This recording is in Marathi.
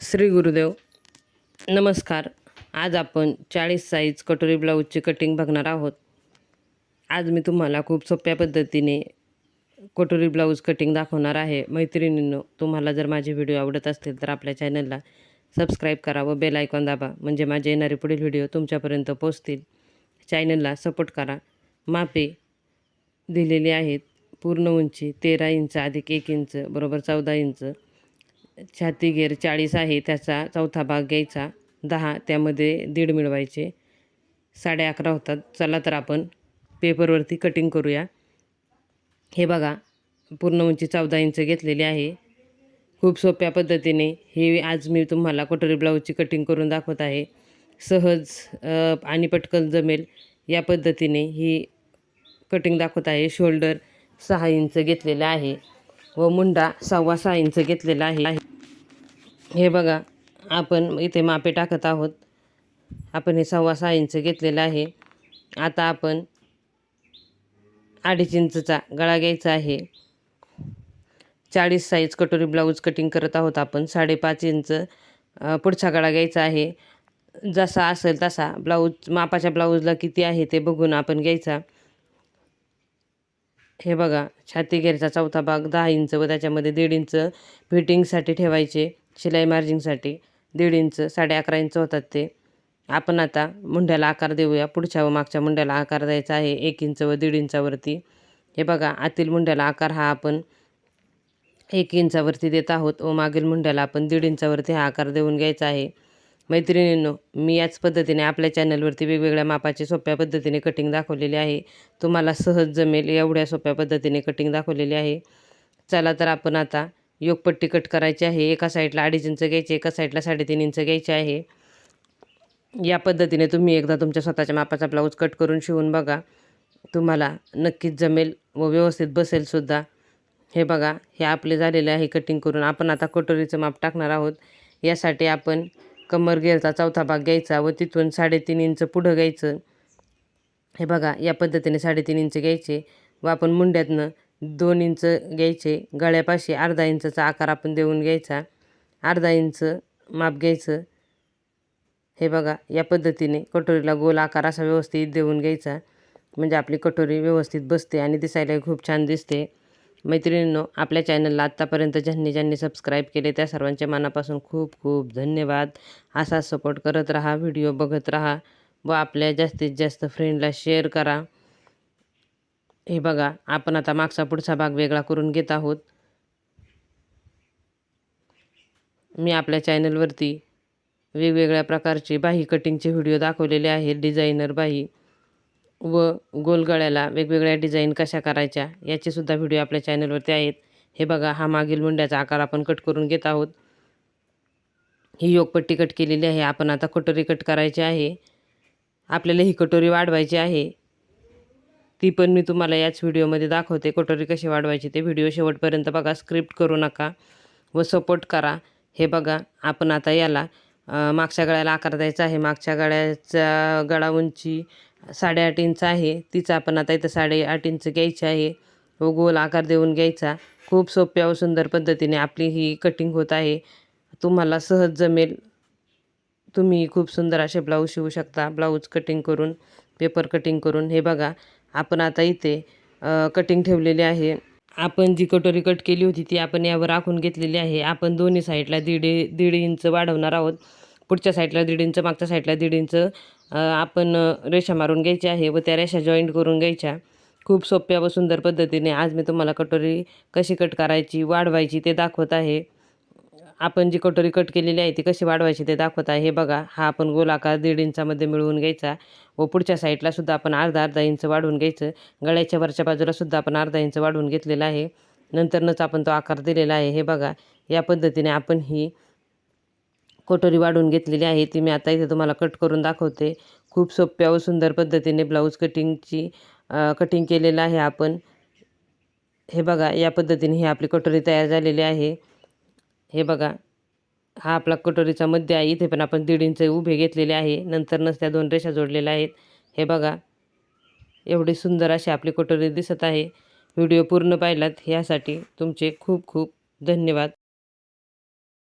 श्री गुरुदेव. नमस्कार. आज आपण चाळीस साईज कटोरी ब्लाऊजची कटिंग बघणार आहोत. आज मी तुम्हाला खूप सोप्या पद्धतीने कटोरी ब्लाऊज कटिंग दाखवणार आहे. मैत्रिणींनो तुम्हाला जर माझे व्हिडिओ आवडत असतील तर आपल्या चॅनलला सबस्क्राईब करा व बेल आयकॉन दाबा म्हणजे माझे येणारे पुढील व्हिडिओ तुमच्यापर्यंत पोहोचतील. चॅनलला सपोर्ट करा. मापे दिलेली आहेत. पूर्ण उंची तेरा इंच अधिक एक इंच बरोबर चौदा इंच छातीघेर चाळीस आहे त्याचा चौथा भाग घ्यायचा. दहा त्यामध्ये दीड मिळवायचे. साडे अकरा होतात. चला तर आपण पेपरवरती कटिंग करूया. हे बघा पूर्ण उंची चौदा इंच घेतलेली आहे. खूप सोप्या पद्धतीने हे आज मी तुम्हाला कटोरी ब्लाऊजची कटिंग करून दाखवत आहे. सहज आणि पटकन जमेल या पद्धतीने ही कटिंग दाखवत आहे. शोल्डर सहा इंच घेतलेलं आहे व मुंडा सव्वा सहा इंच घेतलेला आहे. हे बघा आपण इथे मापे टाकत आहोत. आपण हे सव्वा सहा इंच घेतलेलं आहे. आता आपण अडीच इंचचा गळा घ्यायचा आहे. चाळीस साईज कटोरी ब्लाऊज कटिंग करत आहोत आपण. साडेपाच इंच पुढचा गळा घ्यायचा आहे. जसा असेल तसा ब्लाऊज मापाच्या ब्लाऊजला किती आहे ते बघून आपण घ्यायचा. हे बघा छाती घेरचा चौथा भाग दहा इंच व त्याच्यामध्ये दीड इंच फिटिंगसाठी ठेवायचे. शिलाई मार्जिंगसाठी दीड इंच साडे अकरा इंच होतात ते. आपण आता मुंड्याला आकार देऊया. पुढच्या व मागच्या मुंड्याला आकार द्यायचा आहे एक इंच व दीड इंचावरती. हे बघा आतील मुंड्याला आकार हा आपण एक इंचावरती देत आहोत व मागील मुंड्याला आपण दीड इंचावरती हा आकार देऊन घ्यायचा आहे. मैत्रिणींनो मी याच पद्धतीने आपल्या चॅनलवरती वेगवेगळ्या मापाची सोप्या पद्धतीने कटिंग दाखवलेली आहे. तुम्हाला सहज जमेल एवढ्या सोप्या पद्धतीने कटिंग दाखवलेली आहे. चला तर आपण आता योगपट्टी कट करायची आहे. एका साईडला अडीच इंच घ्यायचे एका साईडला साडेतीन इंच घ्यायचे आहे. या पद्धतीने तुम्ही एकदा तुमच्या स्वतःच्या मापाचा ब्लाऊज कट करून शिवून बघा. तुम्हाला नक्कीच जमेल व व्यवस्थित बसेलसुद्धा हे बघा हे आपले झालेले आहे कटिंग करून. आपण आता कटोरीचं माप टाकणार आहोत. यासाठी आपण कमर घेरचा चौथा भाग घ्यायचा व तिथून साडेतीन इंच पुढं घ्यायचं. हे बघा या पद्धतीने साडेतीन इंच घ्यायचे व आपण मुंड्यातनं दोन इंच घ्यायचे गळ्यापाशी अर्धा इंचचा आकार आपण देऊन घ्यायचा. अर्धा इंच माप घ्यायचं. हे बघा या पद्धतीने कटोरीला गोल आकार असा व्यवस्थित देऊन घ्यायचा. म्हणजे आपली कटोरी व्यवस्थित बसते आणि दिसायलाही खूप छान दिसते. मैत्रिणींनो आपल्या चॅनलला आत्तापर्यंत ज्यांनी ज्यांनी सबस्क्राईब केले त्या सर्वांच्या मनापासून खूप खूप धन्यवाद. असा सपोर्ट करत राहा व्हिडिओ बघत राहा व आपल्या जास्तीत जास्त फ्रेंडला शेअर करा. हे बघा आपण आता मागचा पुढचा भाग वेगळा करून घेत आहोत. मी आपल्या चॅनलवरती वेगवेगळ्या प्रकारचे बाही कटिंगचे व्हिडिओ दाखवलेले आहेत डिझायनर बाही व गोलगळ्याला वेगवेगळ्या डिझाईन कशा करायच्या याचेसुद्धा व्हिडिओ आपल्या चॅनलवरती आहेत. हे बघा हा मागील मुंड्याचा आकार आपण कट करून घेत आहोत. ही योगपट्टी कट केलेली आहे. आपण आता कटोरी कट करायची आहे. आपल्याला ही कटोरी वाढवायची आहे. ती पण मी तुम्हाला याच व्हिडिओमध्ये दाखवते कटोरी कशी वाढवायची ते व्हिडिओ शेवटपर्यंत बघा स्क्रिप्ट करू नका व सपोर्ट करा. हे बघा आपण आता याला मागच्या गळ्याला आकार द्यायचा आहे. मागच्या गळ्याचा गळा उंची साडेआठ इंच आहे. तिचा आपण आता इथं साडेआठ इंच घ्यायची आहे व गोल आकार देऊन घ्यायचा. खूप सोप्या व सुंदर पद्धतीने आपली ही कटिंग होत आहे. तुम्हाला सहज जमेल. तुम्ही खूप सुंदर असे ब्लाऊज शिवू शकता. ब्लाऊज कटिंग करून पेपर कटिंग करून. हे बघा आपण आता इथे कटिंग ठेवलेली आहे. आपण जी कटोरी कट केली होती ती आपण यावर आखून घेतलेली आहे. आपण दोन्ही साईडला दीड दीड इंच वाढवणार आहोत. पुढच्या साईडला दीड इंच मागच्या साईडला दीड इंच आपण रेषा मारून घ्यायची आहे व त्या रेषा जॉईंट करून घ्यायच्या. खूप सोप्या व सुंदर पद्धतीने आज मी तुम्हाला कटोरी कशी कट करायची वाढवायची ते दाखवत आहे. आपण जी कटोरी कट केलेली आहे ती कशी वाढवायची ते दाखवत आहे. हे बघा हा आपण गोलाकार दीड इंचामध्ये मिळवून घ्यायचा. व पुढच्या साईडला सुद्धा आपण अर्धा अर्धा इंच वाढवून घ्यायचं. गळ्याच्या वरच्या बाजूला सुद्धा आपण अर्धा इंच वाढवून घेतलेला आहे. नंतरनंच आपण तो आकार दिलेला आहे. हे बघा या पद्धतीने आपण ही कटोरी वाढवून घेतलेली आहे. ती मी आता इथे तुम्हाला कट करून दाखवते. खूप सोप्या व सुंदर पद्धतीने ब्लाऊज कटिंगची कटिंग केलेलं आहे आपण. हे बघा या पद्धतीने ही आपली कटोरी तयार झालेली आहे. हे बघा हा आपला कटोरीचा मध्य आहे. इथे पण आपण दीड इंच उभे घेतलेले आहे. नंतर त्या दोन रेषा जोडलेल्या आहेत. हे बघा एवढी सुंदर अशी आपली कटोरी दिसत आहे. व्हिडिओ पूर्ण पाहिलात ह्यासाठी तुमचे खूप खूप धन्यवाद.